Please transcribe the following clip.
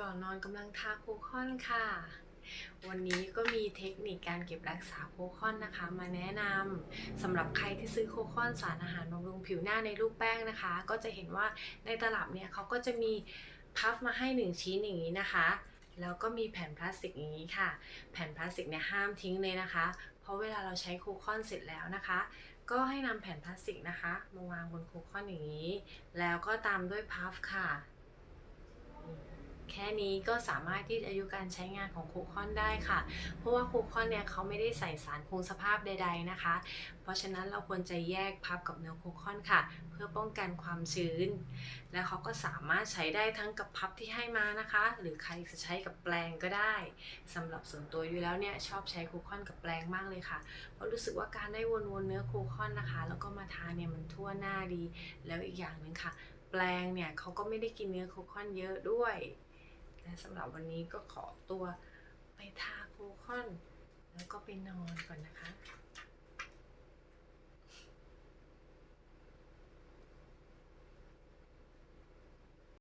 ก่อนนอนกำลังทาโคคอนค่ะ วันนี้ก็มีเทคนิคการเก็บรักษาโคคอนนะคะ มาแนะนำสำหรับใครที่ซื้อโคคอนสารอาหารบำรุงผิวหน้าในรูปแป้งนะคะ ก็จะเห็นว่าในตลับเนี่ยเขาก็จะมีพัฟมาให้หนึ่งชิ้นอย่างนี้นะคะ แล้วก็มีแผ่นพลาสติกอย่างนี้ค่ะ แผ่นพลาสติกเนี่ยห้ามทิ้งเลยนะคะ เพราะเวลาเราใช้โคคอนเสร็จแล้วนะคะก็ให้นำแผ่นพลาสติกนะคะ มาวางบนโคคอนอย่างนี้ แล้วก็ตามด้วยพัฟค่ะ แค่นี้ก็สามารถที่อายุการใช้งานของโคคอนได้ค่ะ เพราะว่าโคคอนเนี่ยเขาไม่ได้ใส่สารคงสภาพใด ๆนะคะ เพราะฉะนั้นเราควรจะแยกพับกับเนื้อโคคอนค่ะ เพื่อป้องกันความชื้น และเขาก็สามารถใช้ได้ทั้งกับพับที่ให้มานะคะ หรือใครจะใช้กับแปรงก็ได้สำหรับส่วนตัวอยู่แล้วเนี่ยชอบใช้โคคอนกับแปรงมากเลยค่ะเพราะรู้สึกว่าการได้วนๆเนื้อโคคอนนะคะ แล้วก็มาทาเนี่ยมันทั่วหน้าดี แล้วอีกอย่างหนึ่งค่ะ แปรงเนี่ยเขาก็ไม่ได้กินเนื้อโคคอนเยอะด้วย และสำหรับวันนี้ก็ขอตัวไปทาโคคอน แล้วก็ไปนอนก่อนนะคะ